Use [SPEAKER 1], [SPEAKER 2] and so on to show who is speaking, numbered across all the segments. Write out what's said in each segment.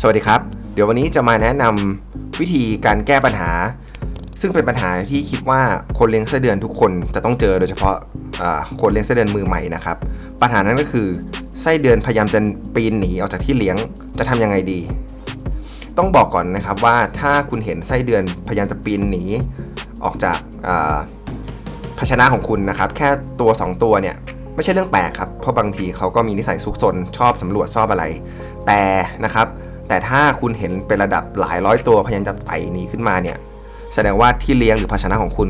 [SPEAKER 1] สวัสดีครับ เดี๋ยววันนี้จะมาแนะนำวิธีการแก้ปัญหา ซึ่งเป็นปัญหาที่คิดว่าคนเลี้ยงไส้เดือนทุกคนจะต้องเจอโดยเฉพาะคนเลี้ยงไส้เดือนมือใหม่นะครับ ปัญหานั้นก็คือไส้เดือนพยายามจะปีนหนีออกจากที่เลี้ยงจะทำยังไงดี ต้องบอกก่อนนะครับว่าถ้าคุณเห็นไส้เดือนพยายามจะปีนหนีออกจากภาชนะของคุณนะครับ แค่ตัว 2 ตัวเนี่ยไม่ใช่เรื่องแปลกครับ เพราะบางทีเขาก็มีนิสัยซุกซนชอบสำรวจชอบอะไร แต่นะครับ แต่ถ้าคุณเห็นเป็นระดับหลายร้อยตัวพยายามจะไต่หนีขึ้นมาเนี่ย แสดงว่าที่เลี้ยงหรือภาชนะของคุณ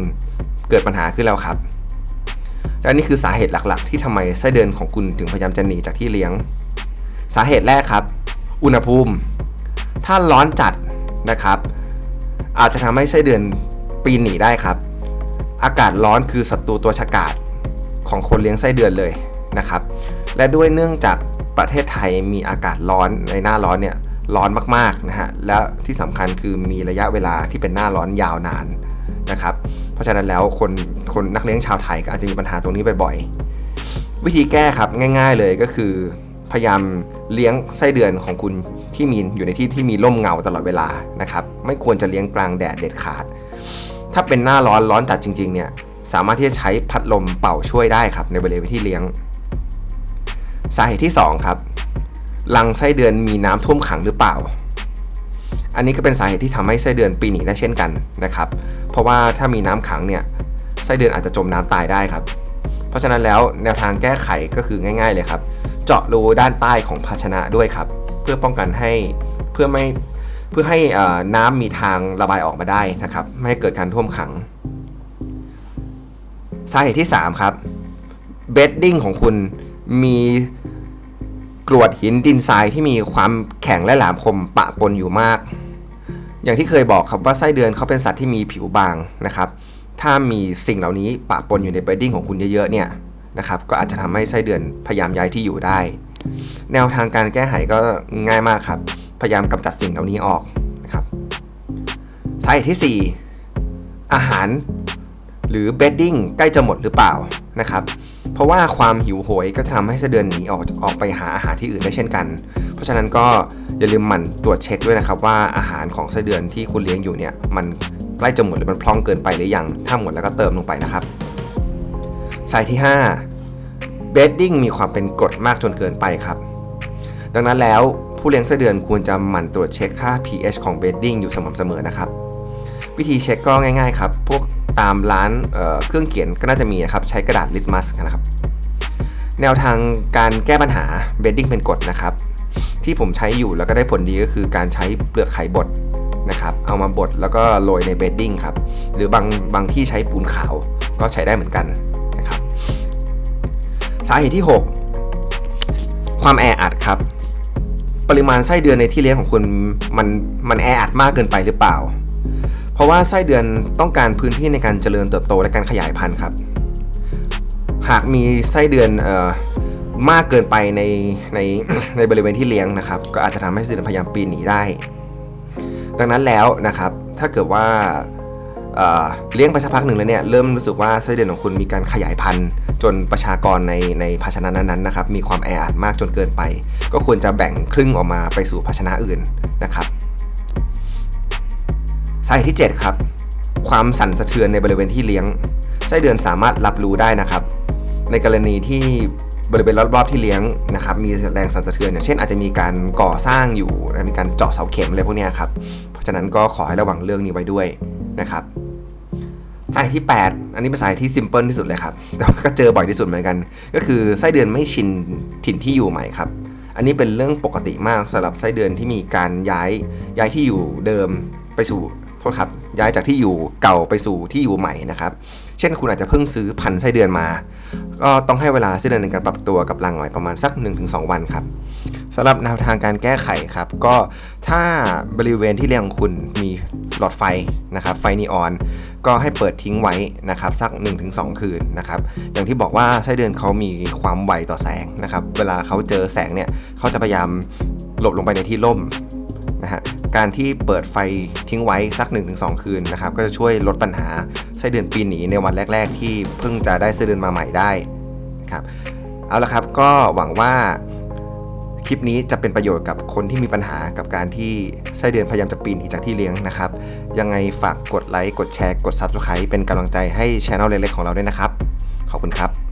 [SPEAKER 1] เกิดปัญหาขึ้นแล้วครับ และนี่คือสาเหตุหลักๆ ที่ทำไมไส้เดือนของคุณถึงพยายามจะหนีจากที่เลี้ยง สาเหตุแรกครับ อุณหภูมิ ถ้าร้อนจัดนะครับ อาจจะทำให้ไส้เดือนปีนหนีได้ครับ อากาศร้อนคือศัตรูตัวฉกาจของคนเลี้ยงไส้เดือนเลยนะครับ และด้วยเนื่องจากประเทศไทยมีอากาศร้อนในหน้าร้อนเนี่ย ร้อนมากๆนะฮะและที่สำคัญคือมีระยะเวลาที่เป็นหน้าร้อนยาวนานนะครับเพราะฉะนั้นแล้วคนคนนักเลี้ยงชาวไทยก็อาจจะมีปัญหาตรงนี้บ่อยๆ วิธีแก้ครับง่าย ๆเลยก็คือ พยายามเลี้ยงไส้เดือนของคุณที่มีอยู่ในที่ที่มีร่มเงาตลอดเวลานะครับไม่ควรจะเลี้ยงกลางแดดเด็ดขาด ถ้าเป็นหน้าร้อนร้อนจัดจริงๆเนี่ยสามารถที่จะใช้พัดลมเป่าช่วยได้ครับในบริเวณที่เลี้ยง สาเหตุที่ 2 ครับ รังไส้เดือนมีน้ำท่วมขังหรือเปล่า อันนี้ก็เป็นสาเหตุที่ทำให้ไส้เดือนปีนหนีได้เช่นกันนะครับ เพราะว่าถ้ามีน้ำขังเนี่ยไส้เดือนอาจจะจมน้ำตายได้ครับ เพราะฉะนั้นแล้วแนวทางแก้ไขก็คือง่าย ๆ เลยครับ เจาะรูด้านใต้ของภาชนะด้วยครับ เพื่อป้องกันให้เพื่อไม่เพื่อให้น้ำมีทางระบายออกมาได้นะครับ ไม่ให้เกิดการท่วมขัง สาเหตุที่ 3 ครับเบดดิ้งของคุณมี กรวดหินดินทรายที่มีความแข็งและแหลมคมปะปนอยู่มาก อย่างที่เคยบอกครับว่าไส้เดือนเขาเป็นสัตว์ที่มีผิวบางนะครับ ถ้ามีสิ่งเหล่านี้ปะปนอยู่ในเบดดิ้งของคุณเยอะๆเนี่ยนะครับ ก็อาจจะทำให้ไส้เดือนพยายามย้ายที่อยู่ได้ แนวทางการแก้ไขก็ง่ายมากครับ พยายามกำจัดสิ่งเหล่านี้ออกนะครับสาเหตุที่ 4 อาหาร รือเบดดิ้งใกล้จะหมดหรือเปล่านะครับเพราะว่าความหิวโหยก็จะทำให้ไส้เดือนหนีออกออกไปหาอาหารที่อื่นได้เช่นกัน เพราะฉะนั้นก็อย่าลืมหมั่นตรวจเช็คด้วยนะครับว่าอาหารของไส้เดือนที่คุณเลี้ยงอยู่เนี่ยมันใกล้จะหมดหรือมันพร่องเกินไปหรือยัง ถ้าหมดแล้วก็เติมลงไปนะครับสายที่5 b e d d i n g มีความเป็นกรดมากจนเกินไปครับ ดังนั้นแล้วผู้เลี้ยงไส้เดือนควรจะหมั่นตรวจเช็คค่า pH ของ bedding อยู่สม่ำเสมอนะครับ วิธีเช็คก็ง่ายๆครับ พวก ตามร้านเเครื่องเขียนก็น่าจะมีนะครับ ใช้กระดาษลิตมัสนะครับ แนวทางการแก้ปัญหา bedding เป็นกรดนะครับ ที่ผมใช้อยู่แล้วก็ได้ผลดีก็คือการใช้เปลือกไข่บดนะครับ เอามาบดแล้วก็โรยใน bedding ครับ หรือบางบางที่ใช้ปูนขาวก็ใช้ได้เหมือนกันนะครับ สาเหตุที่ 6 ความแออัดครับ ปริมาณไส้เดือนในที่เลี้ยงของคุณมันมันแออัดมากเกินไปหรือเปล่า เพราะว่าไส้เดือนต้องการพื้นที่ในการเจริญเติบโตและการขยายพันธุ์ครับ หากมีไส้เดือนออมากเกินไปในในในบริเวณที่เลี้ยงนะครับ ก็อาจจะทำให้ไส้เดือนพยายามปีนหนีได้ ดังนั้นแล้วนะครับ ถ้าเกิดว่าเเลี้ยงไปสักพักหนึ่งแล้วเนี่ยเริ่มรู้สึกว่าไส้เดือนของคุณมีการขยายพันธุ์จนประชากรในในภาชนะนั้นๆนะครับมีความแออัดมากจนเกินไป ก็ควรจะแบ่งครึ่งออกมาไปสู่ภาชนะอื่นนะครับ สาเหตุที่ 7 ครับ ความสั่นสะเทือนในบริเวณที่เลี้ยงไส้เดือนสามารถรับรู้ได้นะครับ ในกรณีที่บริเวณรอบๆที่เลี้ยงนะครับมีแรงสั่นสะเทือนอย่างเช่นอาจจะมีการก่อสร้างอยู่มีการเจาะเสาเข็มอะไรพวกนี้ครับเพราะฉะนั้นก็ขอให้ระวังเรื่องนี้ไว้ด้วยนะครับสาเหตุที่ 8 อันนี้เป็นสาเหตุที่ซิมเพิลที่สุดเลยครับ แต่ว่าก็เจอบ่อยที่สุดเหมือนกัน ก็คือไส้เดือนไม่ชินถิ่นที่อยู่ใหม่ครับ อันนี้เป็นเรื่องปกติมากสำหรับไส้เดือนที่มีการย้ายย้ายที่อยู่เดิมไปสู่ ษครับย้ายจากที่อยู่เก่าไปสู่ที่อยู่ใหม่นะครับ เช่นคุณอาจจะเพิ่งซื้อพันธุ์ไส้เดือนมา ก็ต้องให้เวลาไส้เดือนในการปรับตัวกับรังใหม่ประมาณสัก 1-2 วันครับสำหรับแนวทางการแก้ไขครับ ก็ถ้าบริเวณที่เลี้ยงของคุณมีหลอดไฟนะครับ ไฟนีออน ก็ให้เปิดทิ้งไว้นะครับสัก 1-2 คืนนะครับ อย่างที่บอกว่าไส้เดือนเขามีความไวต่อแสงนะครับ เวลาเขาเจอแสงเนี่ยเขาจะพยายามหลบลงไปในที่ร่ม นะฮะการที่เปิดไฟทิ้งไว้สัก 1-2 คืนนะครับก็จะช่วยลดปัญหาไส้เดือนปีนหนีในวันแรก ๆ ที่เพิ่งจะได้ไส้เดือนมาใหม่ได้นะครับเอาละครับก็หวังว่าคลิปนี้จะเป็นประโยชน์กับคนที่มีปัญหากับการที่ไส้เดือนพยายามจะปีนหนีจากที่เลี้ยงนะครับ ยังไงฝากกดไลค์กดแชร์กด Subscribe เป็นกำลังใจให้ช anel เล็กๆของเราด้วยนะครับ ขอบคุณครับ